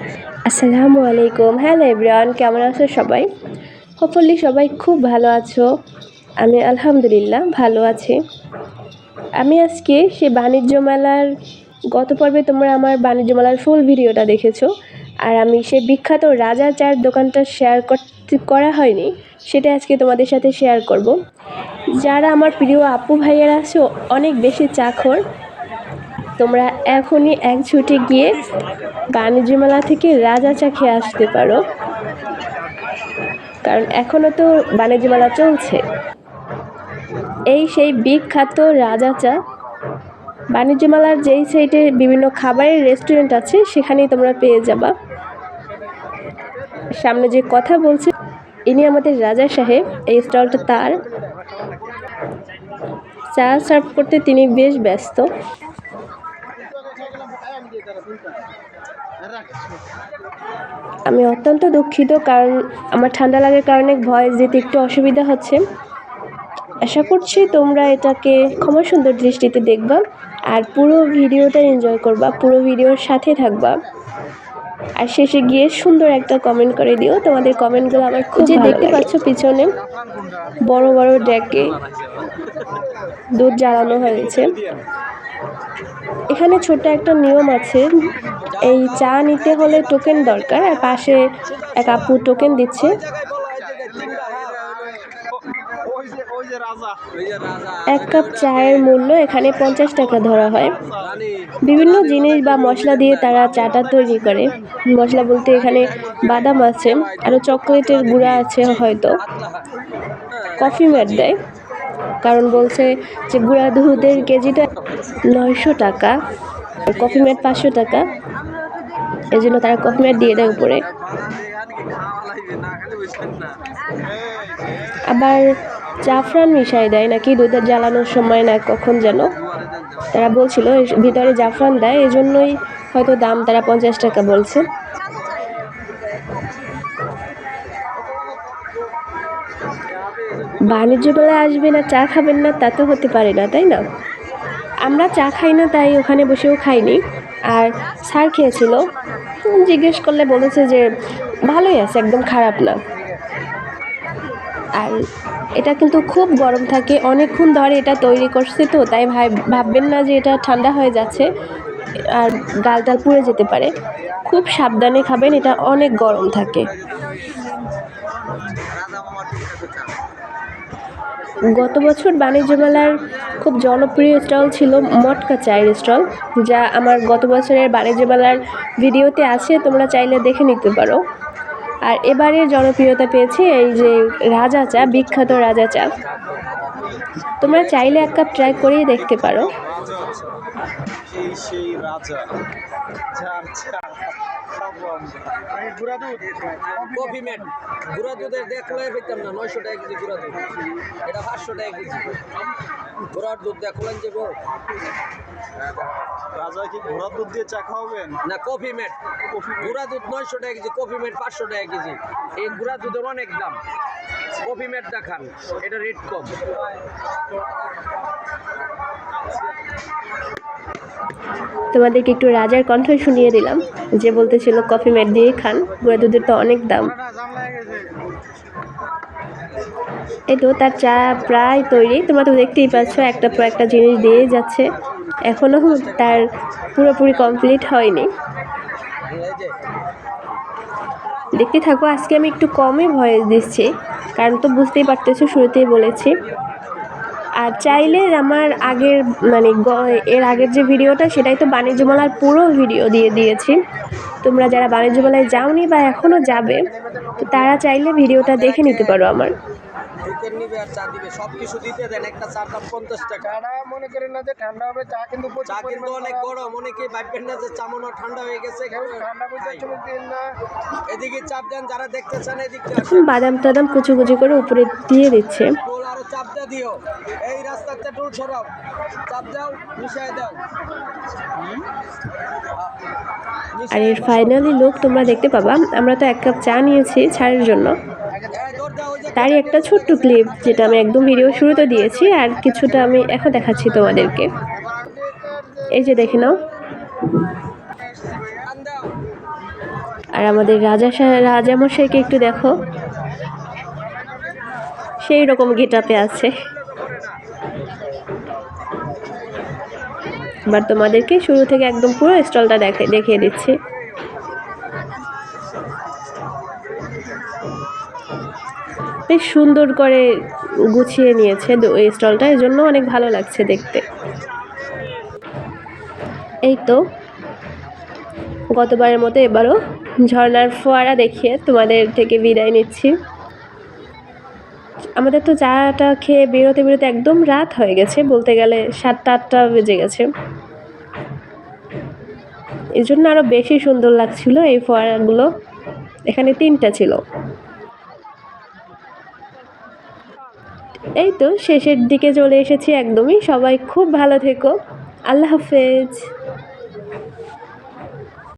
আসসালামু আলাইকুম। Hello everyone কেমন আছো সবাই? হোপফুলি সবাই খুব ভালো আছো। আমি আলহামদুলিল্লাহ ভালো আছি। আমি আজকে সে বাণিজ্য মেলার, গত পর্বে তোমরা আমার বাণিজ্য মেলার ফুল ভিডিওটা দেখেছ। আর আমি সে বিখ্যাত রাজা চার দোকানটা শেয়ার করতে, করা হয়নি, সেটা আজকে তোমাদের সাথে শেয়ার করব। যারা আমার প্রিয় আপু ভাইয়েরা আছো, অনেক বেশি চাখর। তোমরা এখনই এক ছুটে গিয়ে বাণিজ্য মেলা থেকে রাজা চা খেয়ে আসতে পারো। কারণ এখনও তো বাণিজ্য মেলা চলছে। এই সেই বিখ্যাত রাজা চা। বাণিজ্য মেলার যেই সাইডে বিভিন্ন খাবারের রেস্টুরেন্ট আছে, সেখানেই তোমরা পেয়ে যাবা। সামনে যে কথা বলছে, ইনি আমাদের রাজা সাহেব, এই স্টলটা তার। চা সার্ভ করতে তিনি বেশ ব্যস্ত। আমি অত্যন্ত দুঃখিত কারণ আমার ঠান্ডা লাগার কারণে ভয়েস দিতে একটু অসুবিধা হচ্ছে। আশা করছি তোমরা এটাকে ক্ষমা সুন্দর দৃষ্টিতে দেখবা আর পুরো ভিডিওটা এনজয় করবা পুরো ভিডিওর সাথে থাকবা। আর শেষে গিয়ে সুন্দর একটা কমেন্ট করে দিও। তোমাদের কমেন্টগুলো আমার খুব যে দেখতে পাচ্ছ পিছনে বড় বড় ড্যাকে দুধ জ্বালানো হয়েছে। এখানে ছোট একটা নিয়ম আছে। এই চা নিতে হলে টোকেন দরকার, আর পাশে এক আপু টোকেন দিচ্ছে। এক কাপ চায়ের মূল্য এখানে পঞ্চাশ টাকা ধরা হয়। বিভিন্ন জিনিস বা মশলা দিয়ে তারা চাটা তৈরি করে। মশলা বলতে এখানে বাদাম আছে আরও চকলেটের গুঁড়া আছে হয়তো। কফি ম্যাট দেয়। কারণ বলছে যে গুঁড়া দুধের কেজিটা নয়শো টাকা, কফি ম্যাট পাঁচশো টাকা। এই জন্য তারা কফি ম্যাট দিয়ে দেয় উপরে। আবার জাফরান মিশাই দেয় নাকি দুধের জ্বালানোর সময় না কখন যেন? তারা বলছিল ভিতরে জাফরান দেয় এই জন্যই হয়তো দাম তারা পঞ্চাশ টাকা বলছে। বাণিজ্য মেলায় আসবেন আর চা খাবেন না, তা তো হতে পারে না, তাই না? আমরা চা খাই না, তাই ওখানে বসেও খাইনি। আর স্যার খেয়েছিল, জিজ্ঞেস করলে বলেছে যে, ভালোই আছে, একদম খারাপ না। আর এটা কিন্তু খুব গরম থাকে, অনেকক্ষণ ধরে এটা তৈরি করছে তো, তাই ভাই, ভাববেন না যে এটা ঠান্ডা হয়ে যাচ্ছে, আর গালটাল পুড়ে যেতে পারে। খুব সাবধানে খাবেন, এটা অনেক গরম থাকে। গত বছর বাণিজ্য মেলার খুব জনপ্রিয় স্টল ছিল মটকা চায়ের স্টল, যা আমার গত বছরের বাণিজ্য মেলার ভিডিওতে আছে, তোমরা চাইলে দেখে নিতে পারো। আর এবারে জনপ্রিয়তা পেয়েছে এই যে রাজা চা, বিখ্যাত রাজা চা। তোমরা চাইলে এক কাপ ট্রাই করেই দেখতে পারো। এই সেই রাজা। যার চা খাব আমরা। গুঁড়া কফি দুধের দেখলে পেতাম না নয়শো টাকা কেজি গুঁড়া দুধ। এটা পাঁচশো টাকা কেজি। গুঁড়ার দুধ দেখলেন যে গো রাজা কি ঘোড়া দুধ দিয়ে চা খাওয়াবেন? না কফি কফি গুঁড়া দুধ নয়শো টাকা কেজি কফি ম্যাট পাঁচশো টাকা কেজি। এই গুঁড়া দুধের অনেক দাম। কফি ম্যাট দেখান এটা রেট কম। তোমাদেরকে একটু রাজার কণ্ঠ শুনিয়ে দিলাম যে বলতেছিল কফি ম্যাট দিয়ে খান গুঁড়া দুধের তো অনেক দাম। এই তো তার চা প্রায় তৈরি। তোমরা তো দেখতেই পাচ্ছ, একটা পর একটা জিনিস দিয়ে যাচ্ছে। এখনও তার পুরোপুরি কমপ্লিট হয়নি। দেখতে থাকো, আজকে আমি একটু কমই ভয়েস দিচ্ছি, কারণ তো বুঝতেই পারতেছো, শুরুতেই বলেছি। আর চাইলে আমার আগের মানে এর আগের যে ভিডিওটা, সেটাই তো বাণিজ্য মেলার পুরো ভিডিও দিয়ে দিয়েছি। তোমরা যারা বাণিজ্য মেলায় যাওনি বা এখনও যাবে, তো তারা চাইলে ভিডিওটা দেখে নিতে পারো আমার। টোকেন নিবে আর চা দিবে সব কিছু দিতে দেন একটা চার দাম পঞ্চাশ টাকা। চাটা মনে করেন না যে ঠান্ডা হবে চা কিন্তু চা কিন্তু অনেক গরম। অনেকে ভাববেন না যে চা মনে ঠান্ডা হয়ে গেছে কেউ ঠান্ডা বুঝতে দিন না। এদিকে চাপ দেন যারা দেখতে চান এদিকে বাদাম টাদাম কুচু কুচু করে উপরে দিয়ে দিচ্ছে। আরও চাপ দা দিও। এই রাস্তাতে টোল সরাও। চাপ দাও মিশাই দাও। আর এর ফাইনালি লোক তোমরা দেখতে পাবা। আমরা তো এক কাপ চা নিয়েছি ছাড়ের জন্য। তারই একটা ছোট্ট ক্লিপ যেটা আমি একদম ভিডিও শুরুতে দিয়েছি আর কিছুটা আমি এখন দেখাচ্ছি তোমাদেরকে। এই যে দেখে নাও। আর আমাদের রাজা রাজামশাইকে একটু দেখো। সেই রকম গেটাপে আছে। এবার তোমাদেরকে শুরু থেকে একদম পুরো স্টলটা দেখে, দেখিয়ে দিচ্ছি। বেশ সুন্দর করে গুছিয়ে নিয়েছে এই স্টলটা এই জন্য অনেক ভালো লাগছে দেখতে। এই তো, গতবারের মতো এবারও ঝর্নার ফোয়ারা দেখিয়ে তোমাদের থেকে বিদায় নিচ্ছি। আমাদের তো চাটা খেয়ে বেরোতে বেরোতে একদম রাত হয়ে গেছে, বলতে গেলে সাতটা আটটা বেজে গেছে। এই জন্য আরও বেশি সুন্দর লাগছিল এই ফোয়ারাগুলো। এখানে তিনটা ছিল। এই তো শেষের দিকে চলে এসেছি একদমই। সবাই খুব ভালো থেকো। আল্লাহ হাফেজ।